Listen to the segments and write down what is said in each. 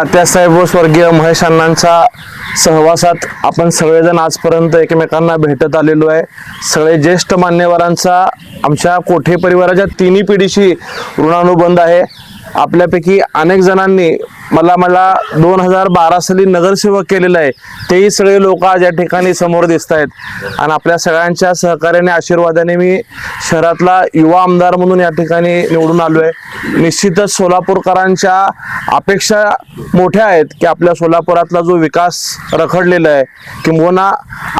तात्यासाहेब व स्वर्गीय महेश अण्णांच्या सहवासात आपण सगळेजण आजपर्यंत एकमेकांना भेटत आलेलो आहे. सगळे ज्येष्ठ मान्यवरांचा आमच्या कोठे परिवाराच्या तिन्ही पिढीशी ऋणानुबंध आहे. आपल्यापैकी अनेक जणांनी मला मला दोन हजार बारा साली नगरसेवक केलेलं आहे. तेही सगळे लोक आज या ठिकाणी समोर दिसत आहेत. आणि आपल्या सगळ्यांच्या सहकार्याने आशीर्वादाने मी शहरातला युवा आमदार म्हणून या ठिकाणी निवडून आलो आहे निश्चितच सोलापूरकरांच्या अपेक्षा मोठ्या आहेत की आपल्या सोलापुरातला जो विकास रखडलेला आहे किंबहुना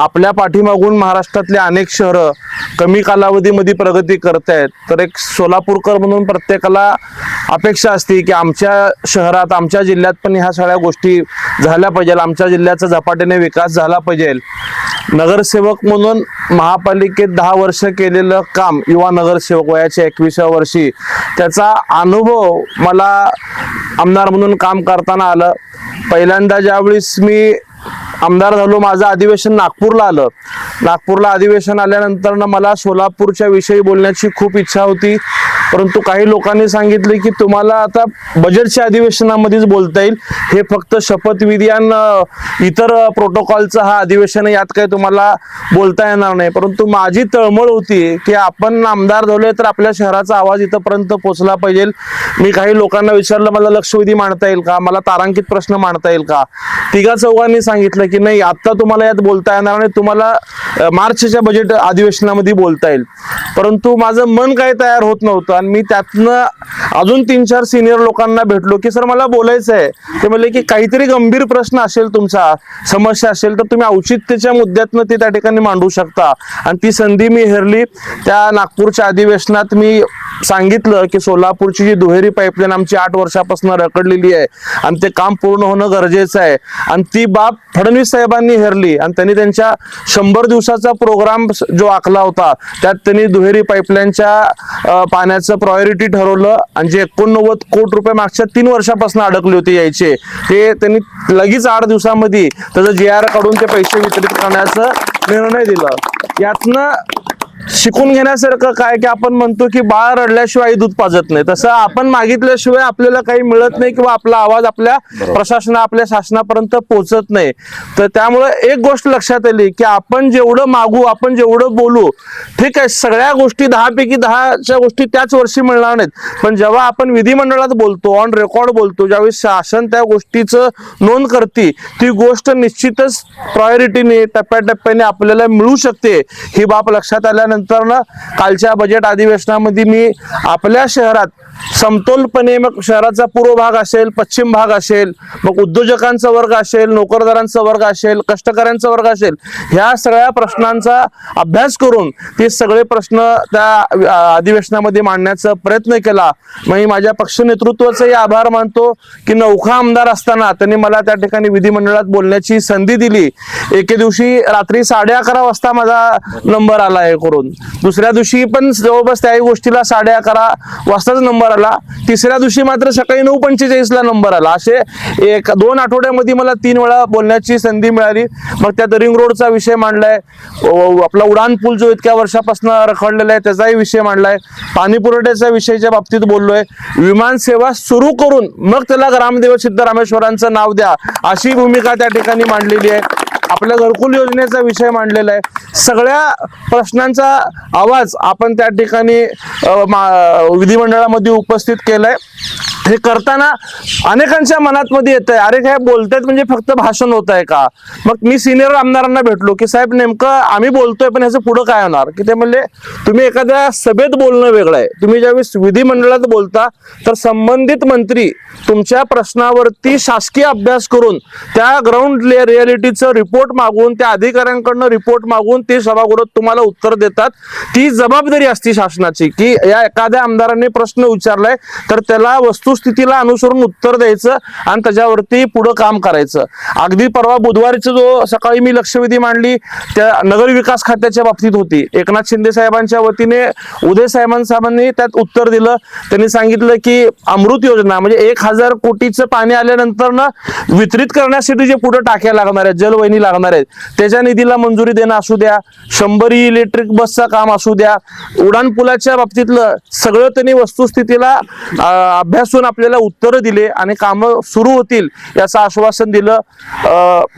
आपल्या पाठीमागून महाराष्ट्रातले अनेक शहरं कमी कालावधीमध्ये प्रगती करत आहेत. तर एक सोलापूरकर म्हणून प्रत्येकाला अपेक्षा असते की आमच्या शहरात आमच्या आमच्या जिल्ह्यात पण ह्या सगळ्या गोष्टी झाल्या पाहिजे आमच्या जिल्ह्याचा झपाट्याने विकास झाला पाहिजे नगरसेवक म्हणून महापालिकेत दहा वर्ष केलेलं काम युवा नगरसेवक वयाच्या एकविसाव्या वर्षी त्याचा अनुभव मला आमदार म्हणून काम करताना आलं. पहिल्यांदा ज्यावेळेस मी आमदार झालो माझं अधिवेशन नागपूरला आलं. नागपूरला अधिवेशन आल्यानंतर मला सोलापूरच्या विषयी बोलण्याची खूप इच्छा होती. परंतु काही लोकांनी सांगितले की तुम्हाला आता बजेटच्या अधिवेशनामध्येच बोलता येईल. हे फक्त शपथविधी आणि इतर प्रोटोकॉलचं हा अधिवेशन यात काही तुम्हाला बोलता येणार नाही. परंतु माझी तळमळ होती की आपण आमदार झालोय तर आपल्या शहराचा आवाज इथंपर्यंत पोहोचला पाहिजे. मी काही लोकांना विचारलं मला लक्षवेधी मांडता येईल का? मला तारांकित प्रश्न मांडता येईल का? तिघा चौघांनी सांगितलं की नाही आता तुम्हाला यात बोलता येणार नाही. तुम्हाला मार्चच्या बजेट अधिवेशनामध्ये बोलता येईल. परंतु माझं मन काही तयार होत नव्हतं आणि मी त्यातनं अजून तीन चार सिनियर लोकांना भेटलो की सर मला बोलायचं आहे. ते म्हणले की काहीतरी गंभीर प्रश्न असेल तुमचा समस्या असेल तर तुम्ही औचित्याच्या मुद्द्यातनं ते त्या ठिकाणी मांडू शकता. आणि ती संधी मी हेरली. त्या नागपूरच्या अधिवेशनात मी सांगितलं की सोलापूरची जी दुहेरी पाईपलाईन आमची आठ वर्षापासून रखडलेली आहे आणि ते काम पूर्ण होणं गरजेचं आहे. आणि ती बाब फडणवीस साहेबांनी हेरली आणि त्यांनी त्यांच्या शंभर दिवसाचा प्रोग्राम जो आखला होता त्यात त्यांनी दुहेरी पाईपलाईनच्या पाण्याचं प्रायोरिटी ठरवलं आणि जे एकोणनव्वद कोटी रुपये मागच्या तीन वर्षापासून अडकले होते यायचे ते त्यांनी लगेच आठ दिवसामध्ये त्याचं जी आर काढून ते पैसे वितरित करण्याचा निर्णय दिला. यातनं शिकून घेण्यासारखं काय की आपण म्हणतो की बाळ रडल्याशिवाय दूध पाजत नाही. तसं आपण मागितल्याशिवाय आपल्याला काही मिळत नाही किंवा आपला आवाज आपल्या प्रशासना आपल्या शासनापर्यंत पोहोचत नाही. तर त्यामुळे एक गोष्ट लक्षात आली की आपण जेवढं मागू आपण जेवढं बोलू ठीक आहे सगळ्या गोष्टी दहा पैकी दहाच्या गोष्टी त्याच वर्षी मिळणार नाहीत. पण जेव्हा आपण विधिमंडळात बोलतो ऑन रेकॉर्ड बोलतो ज्यावेळी शासन त्या गोष्टीचं नोंद करते ती गोष्ट निश्चितच प्रायोरिटीने टप्प्याटप्प्याने आपल्याला मिळू शकते. ही बाब लक्षात आल्यानंतर ना कालच्या बजेट अधिवेशनामध्ये मी आपल्या शहरात समतोलपणे मग शहराचा पूर्व भाग असेल पश्चिम भाग असेल मग उद्योजकांचा वर्ग असेल नोकरदारांचा वर्ग असेल कष्टकऱ्यांचा वर्ग असेल ह्या सगळ्या प्रश्नांचा अभ्यास करून ते सगळे प्रश्न त्या अधिवेशनामध्ये मांडण्याचा प्रयत्न केला. मग मी माझ्या पक्ष नेतृत्वाचाही आभार मानतो की नौखा आमदार असताना त्यांनी मला त्या ठिकाणी विधिमंडळात बोलण्याची संधी दिली. एके दिवशी रात्री साडे अकरा वाजता माझा नंबर आला आहे करून. दुसऱ्या दिवशी पण जवळपास त्याही गोष्टीला साडे अकरा वाजताच नंबर आला. तिसऱ्या दिवशी मात्र सकाळी नऊ पंचेचाळीसला नंबर आला. असे एक दोन आठवड्यामध्ये मला तीन वेळा बोलण्याची संधी मिळाली. मग त्यात रिंग रोडचा विषय मांडलाय. आपला उडान पूल जो इतक्या वर्षापासून रखडलेला आहे त्याचाही विषय मांडलाय. पाणी पुरवठ्याच्या विषयाच्या बाबतीत बोललोय. विमान सेवा सुरू करून मग त्याला ग्रामदेव सिद्धरामेश्वरांचं नाव द्या अशी भूमिका त्या ठिकाणी मांडलेली आहे. आपल्या घरकुल योजनेचा विषय मांडलेला आहे. सगळ्या प्रश्नांचा आवाज आपण त्या ठिकाणी विधिमंडळामध्ये उपस्थित केलाय. हे करताना अनेकांच्या मनात मध्ये येत आहे अरे काय बोलतायत म्हणजे फक्त भाषण होत आहे का? मग मी सिनियर आमदारांना भेटलो की साहेब नेमकं आम्ही बोलतोय पण ह्याचं पुढं काय होणार? की ते म्हणले तुम्ही एखाद्या सभेत बोलणं वेगळं आहे. तुम्ही ज्यावेळेस विधिमंडळात बोलता तर संबंधित मंत्री तुमच्या प्रश्नावरती शासकीय अभ्यास करून त्या ग्राउंड रियालिटीचं रिपोर्ट मागून त्या अधिकाऱ्यांकडनं रिपोर्ट मागून ते सभागृहात तुम्हाला उत्तर देतात. ती जबाबदारी असते शासनाची की या एखाद्या आमदारांनी प्रश्न विचारलाय तर त्याला वस्तू वस्तुस्थितीला अनुसरून उत्तर द्यायचं आणि त्याच्यावरती पुढं काम करायचं. अगदी परवा बुधवारीचं जो सकाळी मी लक्षवेधी मांडली त्या नगर विकास खात्याच्या बाबतीत होती. एकनाथ शिंदे साहेबांच्या वतीने उदय साहेबां साहेबांनी त्यात उत्तर दिलं. त्यांनी सांगितलं की अमृत योजना म्हणजे एक हजार कोटीचं पाणी आल्यानंतर ना वितरित करण्यासाठी जे पुढे टाक्या लागणार आहेत जलवहिनी लागणार आहेत त्याच्या निधीला मंजुरी देणं असू द्या शंभरी इलेक्ट्रिक बसचं काम असू द्या उडान पुलाच्या बाबतीतलं सगळं त्यांनी वस्तुस्थितीला अं, अभ्यासून आपल्याला उत्तरं दिले आणि कामं सुरू होतील याचं आश्वासन दिलं.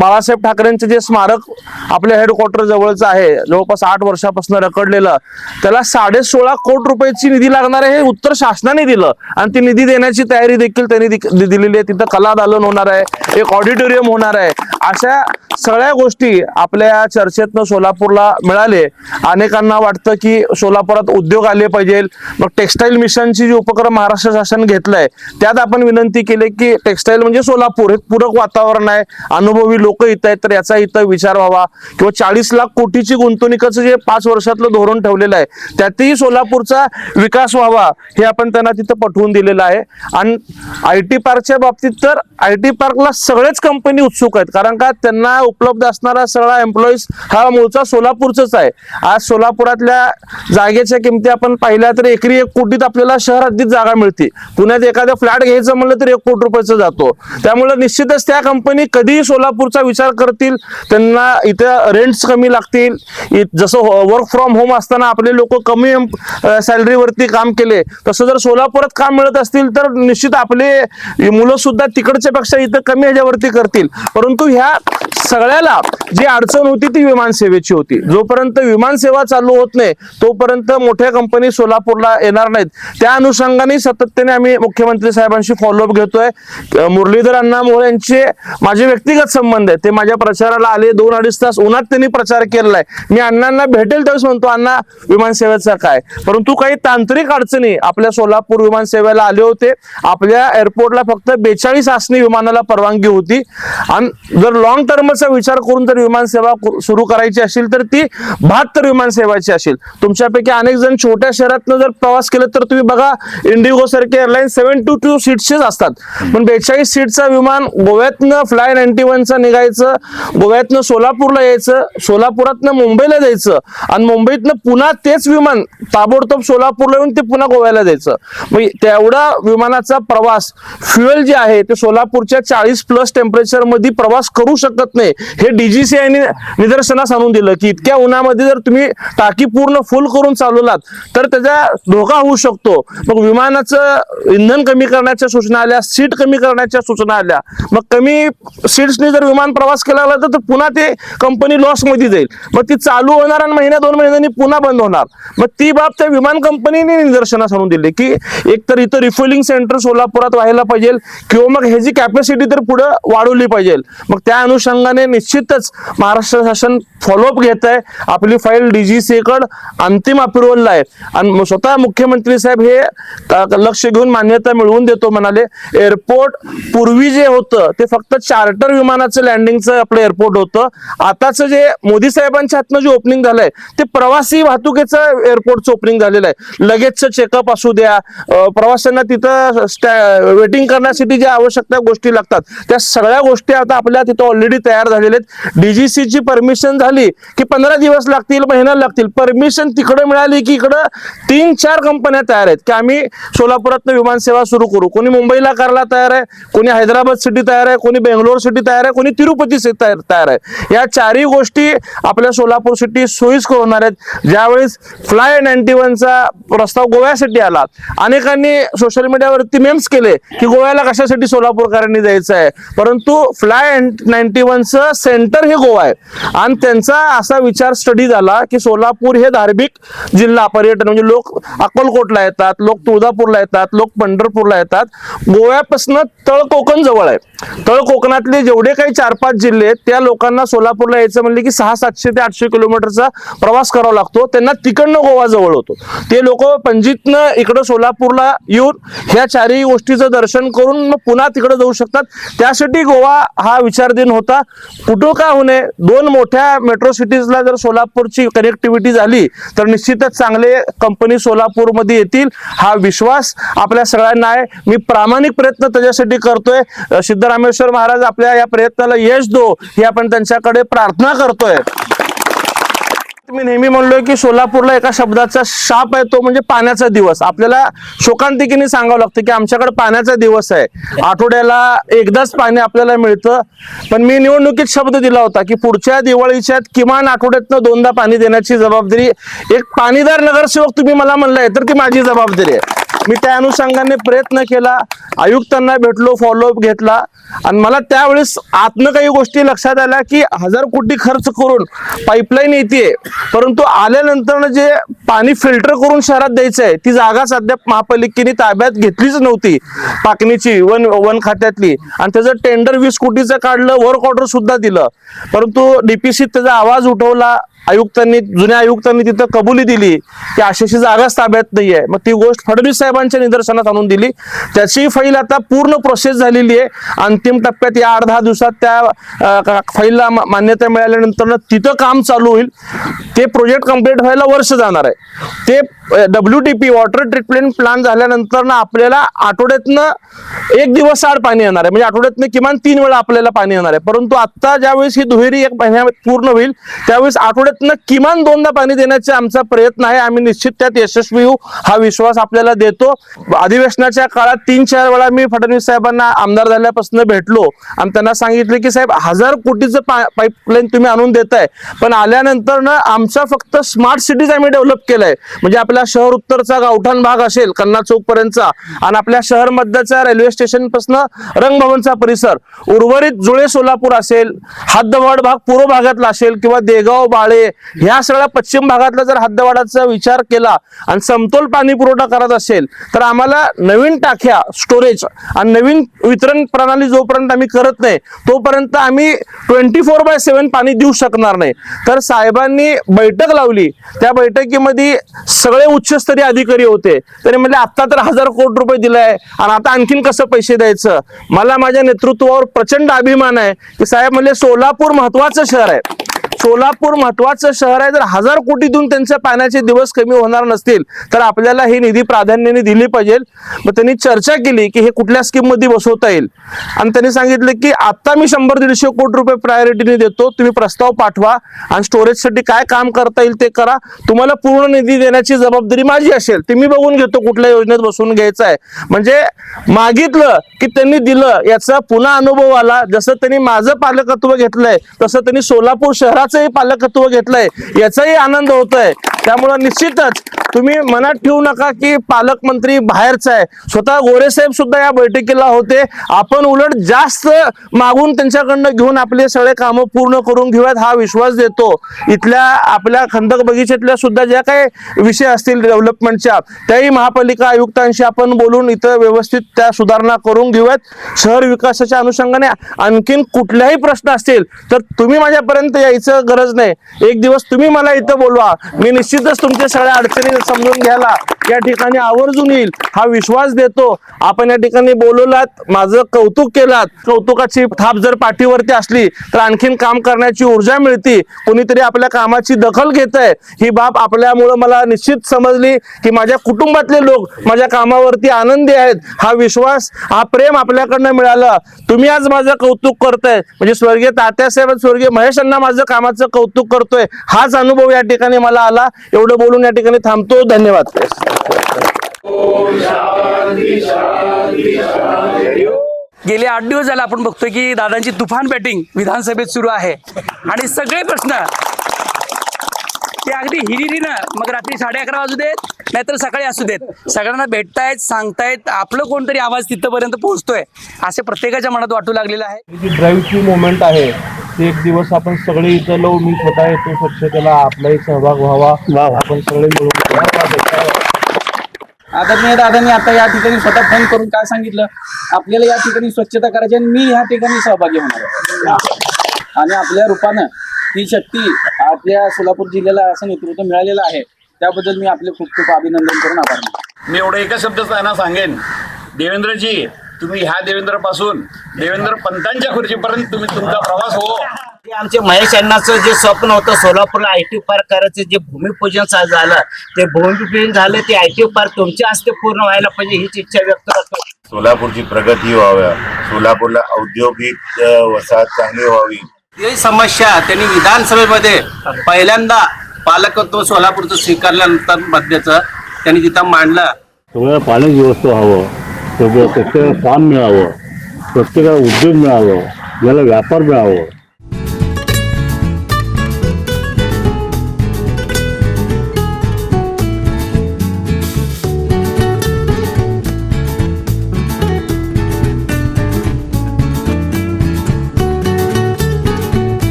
बाळासाहेब ठाकरेंचे जे स्मारक आपल्या हेडक्वार्टर जवळचं आहे जवळपास आठ वर्षापासून रखडलेलं त्याला साडे सोळा कोटी रुपयाची निधी लागणार आहे हे उत्तर शासनाने दिलं. आणि ती निधी देण्याची तयारी देखील त्यांनी दिलेली आहे. तिथं कला दालन होणार आहे एक ऑडिटोरियम होणार आहे. अशा सगळ्या गोष्टी आपल्या चर्चेतनं सोलापूरला मिळाले. अनेकांना वाटतं की सोलापुरात उद्योग आले पाहिजे. मग टेक्सटाईल मिशनची जी उपक्रम महाराष्ट्र शासन घेतलाय त्यात आपण विनंती केली की टेक्सटाईल म्हणजे सोलापूर हे पूरक वातावरण आहे. अनुभवी लोक इथं आहेत तर याचा इथं विचार व्हावा. किंवा चाळीस लाख कोटीची गुंतवणुकीचं जे पाच वर्षातलं धोरण ठेवलेलं आहे त्यातही सोलापूरचा विकास व्हावा हे आपण त्यांना तिथं पटवून दिलेलं आहे. आणि आय टी पार्कच्या बाबतीत तर आय टी पार्कला सगळेच कंपनी उत्सुक आहेत. कारण का त्यांना उपलब्ध असणारा सगळा एम्प्लॉईज हा मूळचा सोलापूरचाच आहे. आज सोलापुरातल्या जागेच्या किमती आपण पाहिल्या तर एकरी एक कोटीत आपल्याला शहर हद्दीत जागा मिळते. पुण्यात एखादा फ्लॅट घ्यायचं म्हणलं तर एक कोटी रुपयाचा जातो. त्यामुळे निश्चितच त्या कंपनी कधीही सोलापूरचा विचार करतील त्यांना इथं रेंट्स कमी लागतील. जसं वर्क फ्रॉम होम असताना आपले लोक कमी सॅलरीवरती काम केले तसं जर सोलापुरात काम मिळत असतील तर निश्चित आपले मुलं सुद्धा तिकडच्या पेक्षा इथं कमी ह्याच्यावरती करतील. परंतु ह्या सगळ्याला जी अडचण होती ती विमानसेवेची होती. जोपर्यंत विमानसेवा चालू होत नाही तोपर्यंत मोठ्या कंपनी सोलापूरला येणार नाहीत. त्या अनुषंगाने सातत्याने आम्ही मुख्यमंत्री साहेबांशी फॉलोअप घेतोय. मुरलीधर अण्णा यांचे माझे व्यक्तिगत संबंध आहे ते माझ्या प्रचाराला आले दोन अडीच तास उन्हात त्यांनी प्रचार केलेला आहे. मी अण्णांना भेटेल त्यावेळेस म्हणतो अण्णा विमानसेवेचा काय? परंतु काही तांत्रिक अडचणी आपल्या सोलापूर विमानसेवेला आले होते. आपल्या एअरपोर्टला फक्त बेचाळीस आसनी विमानाला परवानगी होती. आणि जर लॉंग टर्मचा विचार करून जर विमानसेवा सुरू करायची असेल तर ती बहात्तर विमानसेवाची असेल. तुमच्यापैकी अनेक जण छोट्या शहरातनं जर प्रवास केला तर तुम्ही बघा इंडिगो सारखे एअरलाईन सेव्हन टू टू सीट्सचेच असतात. पण बेचाळीस सीटचा विमान गोव्यातनं फ्लाय नाईन्टी वनचा निघायचं गोव्यातनं सोलापूरला यायचं सोलापुरातनं मुंबईला जायचं आणि मुंबईतनं पुन्हा तेच विमान ताबडतोब सोलापूरला येऊन ते पुन्हा गोव्याला जायचं. मग तेवढा विमानाचा प्रवास फ्युएल जे आहे ते सोलापूरच्या चाळीस प्लस टेम्परेचरमध्ये प्रवास करू शकत नाही. हे डीजीसीआयने निदर्शनास आणून दिलं की इतक्या उन्हामध्ये जर तुम्ही टाकी पूर्ण फुल करून चालवलात तर त्याचा धोका होऊ शकतो. मग विमानाचं इंधन कमी करण्याच्या सूचना आल्या सीट कमी करण्याच्या सूचना आल्या. मग कमी सीट्सनी जर विमान प्रवास केला तर पुन्हा ते कंपनी लॉसमध्ये जाईल. मग ती चालू होणार आणि महिन्या दोन महिन्यांनी पुन्हा बंद होणार. मग ती बाब त्या विमान कंपनीने निदर्शनास आणून दिली की एक तर इथं रिफिलिंग सेंटर सोलापुरात व्हायला पाहिजे किंवा मग ह्याची कॅपॅसिटी तर पुढे वाढवली पाहिजे. मग त्या अनुषंगाने निश्चितच महाराष्ट्र शासन फॉलोअप घेत आहे आपली फाईल डीजीसी कड अंतिम अप्रुव्हलला आहे. आणि स्वतः मुख्यमंत्री साहेब हे लक्ष घेऊन मान्यता मिळवून देतो म्हणाले. एअरपोर्ट पूर्वी जे होतं ते फक्त चार्टर विमानाचं लँडिंगचं आपलं एअरपोर्ट होतं. आताचं जे मोदी साहेबांच्या हातनं जे ओपनिंग झालंय ते प्रवासी वाहतुकीचं एअरपोर्टचं ओपनिंग झालेलं आहे. लगेचचं चेकअप असू द्या प्रवाशांना तिथं वेटिंग करण्यासाठी ज्या आवश्यक गोष्टी लागतात. त्या सगळ्या गोष्टी आता आपल्या तिथं ऑलरेडी तयार झालेले आहेत. डीजीसीची परमिशन झाली की पंधरा दिवस लागतील महिना लागतील. परमिशन तिकडे मिळाली की इकडं तीन चार कंपन्या तयार आहेत. की आम्ही सोलापुरातनं विमानसेवा सुरू करू. कोणी मुंबईला करायला तयार आहे कोणी हैदराबाद सिटी तयार आहे कोणी बेंगलोर सिटी तयार आहे कोणी तिरुपती तयार तयार आहे. या चारही गोष्टी आपल्या सोलापूर सिटी सोयीस्कर होणार आहेत. ज्यावेळेस फ्लाय नाईन्टी वनचा प्रस्ताव गोव्यासाठी आला. अनेकांनी सोशल मीडियावरती मेम्स केले की गोव्याला कशासाठी सोलापूरकरांनी जायचं आहे परंतु फ्लाय नाईन्टी वनचं सेंटर हे गोवा आहे. आणि त्यांचा असा विचार स्टडी झाला की सोलापूर हे धार्मिक जिल्हा पर्यटन म्हणजे लोक अक्कलकोटला येतात लोक तुळजापूरला येतात लोक पंढरपूरला येतात. गोव्यापासून तळ कोकण जवळ आहे. तळ कोकणातले जेवढे काही चार पाच जिल्हे आहेत त्या लोकांना सोलापूरला यायचं म्हणले की सहा सातशे ते आठशे किलोमीटरचा प्रवास करावा लागतो. त्यांना तिकडनं गोवा जवळ होतो. ते लोक पणजीतनं इकडं सोलापूरला येऊन ह्या चारही गोष्टीचं दर्शन करून मग पुन्हा तिकडे जाऊ शकतात. त्यासाठी गोवा हा विचार दिन होता. कुठं का होणे दोन मोठ्या मेट्रो सिटीजला जर सोलापूरची कनेक्टिव्हिटी झाली तर निश्चितच चांगले कंपनी सोलापूरमध्ये येतील. हा विश्वास आपल्या सगळ्यांना आहे. मी प्रामाणिक प्रयत्न त्याच्यासाठी करतोय. सिद्ध रामेश्वर महाराज आपल्या या प्रयत्नाला यश दो ही आपण त्यांच्याकडे प्रार्थना करतोय. मी नेहमी म्हणलोय की सोलापूरला एका शब्दाचा शाप आहे तो म्हणजे पाण्याचा दिवस. आपल्याला शोकांतिकीने सांगावं लागतं की आमच्याकडे पाण्याचा दिवस आहे. आठवड्याला एकदाच पाणी आपल्याला मिळतं. पण मी निवडणुकीत शब्द दिला होता की पुढच्या दिवाळीच्या किमान आठवड्यातनं दोनदा पाणी देण्याची जबाबदारी एक पाणीदार नगरसेवक तुम्ही मला म्हणलाय तर ती माझी जबाबदारी आहे. मी त्या अनुषंगाने प्रयत्न केला आयुक्तांना भेटलो फॉलोअप घेतला. आणि मला त्यावेळेस आतनं काही गोष्टी लक्षात आल्या की हजार कोटी खर्च करून पाईपलाईन येते परंतु आल्यानंतर जे पाणी फिल्टर करून शहरात द्यायचं आहे ती जागा सध्या महापालिकेने ताब्यात घेतलीच नव्हती. पाकणीची वन वन खात्यातली. आणि त्याचं टेंडर वीस कोटीचं काढलं वर्क ऑर्डर सुद्धा दिलं. परंतु डीपीसीत त्याचा आवाज उठवला आयुक्तांनी जुन्या आयुक्तांनी तिथं कबुली दिली की अशाशी जागाच ताब्यात नाहीये. मग ती गोष्ट फडणवीस साहेबांच्या निदर्शनात आणून दिली. त्याची फाईल आता पूर्ण प्रोसेस झालेली आहे. अंतिम टप्प्यात या आठ दहा दिवसात त्या फाईलला मान्यता मिळाल्यानंतर तिथं काम चालू होईल. ते प्रोजेक्ट कंप्लीट व्हायला वर्ष जाणार आहे. ते W T P water treatment plan झाल्यानंतर ना आपल्याला आठवड्यातनं एक दिवस आड पाणी येणार आहे. म्हणजे आठवड्यातनं किमान तीन वेळा आपल्याला पाणी येणार आहे. परंतु आता ज्यावेळेस ही दुहेरी एक महिन्यात पूर्ण होईल त्यावेळेस आठवड्यातनं किमान दोनदा पाणी देण्याचा आमचा प्रयत्न आहे. आम्ही निश्चित त्यात यशस्वी होऊ हा विश्वास आपल्याला देतो. अधिवेशनाच्या काळात तीन चार वेळा मी फडणवीस साहेबांना आमदार झाल्यापासून भेटलो. आणि त्यांना सांगितले की साहेब हजार कोटीचं पाईपलाईन तुम्ही आणून देताय. पण आल्यानंतर ना आमचा फक्त स्मार्ट सिटीज आम्ही डेव्हलप केलाय. म्हणजे आपल्या शहर उत्तरचा गावठाण भाग असेल कन्ना चौक पर्यंतचा आणि आपल्या शहर मध्यचा रेल्वे स्टेशनपासून रंगभवनचा परिसर. उर्वरित जुळे सोलापूर असेल हद्दवाड भाग पूर्व भागातला असेल किंवा देगाव बाळे ह्या सगळ्या पश्चिम भागातला जर हद्दवाडाचा विचार केला आणि समतोल पाणी पुरवठा करत असेल तर आम्हाला नवीन टाक्या स्टोरेज आणि नवीन वितरण प्रणाली जोपर्यंत आम्ही करत नाही तोपर्यंत आम्ही ट्वेंटी फोर बाय सेव्हन पाणी देऊ शकणार नाही. तर साहेबांनी बैठक लावली. त्या बैठकीमध्ये सगळे उच्चस्तरीय अधिकारी होते. तरी म्हणजे आता तर हजार कोटी रुपये दिलाय आणि आता आणखीन कसं पैसे द्यायचं? मला माझ्या नेतृत्वावर प्रचंड अभिमान आहे की साहेब म्हणजे सोलापूर महत्वाचं शहर आहे. सोलापूर महत्वाचं शहर आहे. जर हजार कोटीतून त्यांचे त्यांच्या पाण्याचे दिवस कमी होणार नसतील तर आपल्याला ही निधी प्राधान्याने दिली पाहिजे. मग त्यांनी चर्चा केली की हे कुठल्या स्कीममध्ये बसवता येईल. आणि त्यांनी सांगितलं की आता मी शंभर दीडशे कोटी रुपये प्रायोरिटीने देतो. तुम्ही प्रस्ताव पाठवा आणि स्टोरेजसाठी काय काम करता येईल ते करा. तुम्हाला पूर्ण निधी देण्याची जबाबदारी माझी असेल ती मी बघून घेतो कुठल्या योजनेत बसवून घ्यायचं आहे. म्हणजे मागितलं की त्यांनी दिलं याचा पुन्हा अनुभव आला. जसं त्यांनी माझं पालकत्व घेतलंय तसं त्यांनी सोलापूर शहराचंही पालकत्व घेतलंय याचाही आनंद होतोय. त्यामुळं निश्चितच तुम्ही मनात ठेवू नका की पालकमंत्री बाहेरचा आहे. स्वतः गोरे साहेब सुद्धा या बैठकीला होते. आपण उलट जास्त मागून त्यांच्याकडनं घेऊन आपले सगळे कामं पूर्ण करून घेऊयात हा विश्वास देतो. इथल्या आपल्या खंदक बगीचेतल्या सुद्धा ज्या काही विषय असतील डेव्हलपमेंटच्या त्याही महापालिका आयुक्तांशी आपण बोलून इथं व्यवस्थित त्या सुधारणा करून घेऊयात. शहर विकासाच्या अनुषंगाने आणखीन कुठल्याही प्रश्न असतील तर तुम्ही माझ्यापर्यंत यायचं गरज नाही. एक दिवस तुम्ही मला इथं बोलवा. मी निश्चितच तुमच्या सगळ्या अडचणी समजून घ्यायला या ठिकाणी आवर्जून येईल. हा विश्वास देतो. आपण या ठिकाणी बोलवलात माझं कौतुक केलात. कौतुकाची थाप जर पाठीवरती असली तर आणखीन काम करण्याची ऊर्जा मिळते. कोणीतरी आपल्या कामाची दखल घेत आहे ही बाब आपल्यामुळं मला निश्चित समजली की माझ्या कुटुंबातले लोक माझ्या कामावरती आनंदी आहेत. हा विश्वास हा प्रेम आपल्याकडनं मिळाला. तुम्ही आज माझं कौतुक करताय. म्हणजे स्वर्गीय तात्यासाहेब स्वर्गीय महेशांना माझं कामाचं कौतुक करतोय. हाच अनुभव या ठिकाणी मला आला. एवढं बोलून या ठिकाणी थांबतो. धन्यवाद. गेले आठ दिवस झाले आपण बघतोय की दादांची तुफान बॅटिंग विधानसभेत सुरू आहे. आणि सगळे प्रश्न ते अगदी हिरिरीनं मग रात्री साडे अकरा वाजू देत नाहीतर सकाळी असू देत. सगळ्यांना भेटतायत सांगतायत आपलं कोणतरी आवाज तिथपर्यंत पोहोचतोय असे प्रत्येकाच्या मनात वाटू लागलेलं आहे. जी ड्राईव्हची मुवमेंट आहे एक दिवस आपण सगळे इथं लावू मी स्वतः येतो स्वच्छतेला आपलाही सहभाग व्हावा. आपण सगळे मिळून आदरणीय दादांनी आता या ठिकाणी स्वतः फोन करून काय सांगितलं? आपल्याला या ठिकाणी स्वच्छता करायची आणि मी या ठिकाणी सहभागी होणार आहे. आणि आपल्या रूपानं ही शक्ती आपल्या सोलापूर जिल्ह्याला असं नेतृत्व मिळालेलं आहे. त्याबद्दल मी आपले खूप खूप अभिनंदन करून आभार मानतो. मी एवढं एकच शब्द त्यांना सांगेन. देवेंद्रजी तुम्ही ह्या देवेंद्रपासून देवेंद्र पंतांच्या खुर्चीपर्यंत तुम्ही तुमचा प्रवास हो. आमचे महेश अण्णाचं जे स्वप्न होतं सोलापूरला आय टी पार्क करायचं जे भूमिपूजन झालं ते भूमिपूजन झालं ते आय टी पार्क तुमच्या हस्ते पूर्ण व्हायला पाहिजे हीच इच्छा व्यक्त करतो. सोलापूरची प्रगती व्हाव्या. सोलापूरला औद्योगिक वसाहत चांगली व्हावी. ही समस्या त्यांनी विधानसभेमध्ये पहिल्यांदा पालकत्व सोलापूरचं स्वीकारल्यानंतर मध्याचं त्यांनी तिथं मांडलं. सगळ्या पाण्याची व्यवस्था व्हावं. सगळं प्रत्येकाला काम मिळावं प्रत्येकाला उद्योग मिळावं याला व्यापार मिळावं.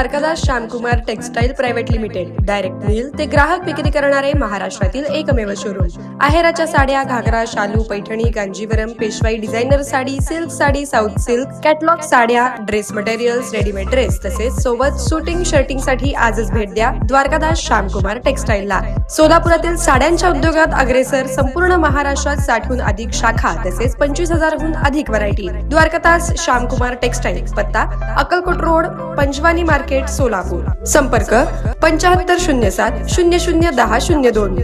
abarca Dwarkadas Shyamkumar textile private limited. Direct mill ते ग्राहक विक्री करणारे महाराष्ट्रातील एकमेव शोरूम आहेराच्या साड्या घागरा शालू पैठणी गांजीवरम पेशवाई designer sari silk sari south silk catalogue साड्या ड्रेस मटेरियल्स रेडीमेड ड्रेस तसेच सोबत शूटिंग शर्टिंगसाठी आजच भेट द्या द्वारकादास श्यामकुमार टेक्सटाईलला. सोलापुरातील साड्यांच्या उद्योगात अग्रेसर संपूर्ण महाराष्ट्रात साठहून अधिक शाखा तसेच पंचवीस हजारहून अधिक व्हरायटी द्वारकादास श्यामकुमार टेक्सटाईल. पत्ता अक्कलकोट रोड पंचवानी मार्केट सोलापूर. संपर्क पंच्याहत्तर शून्य सात शून्य शून्य दहा शून्य दोन.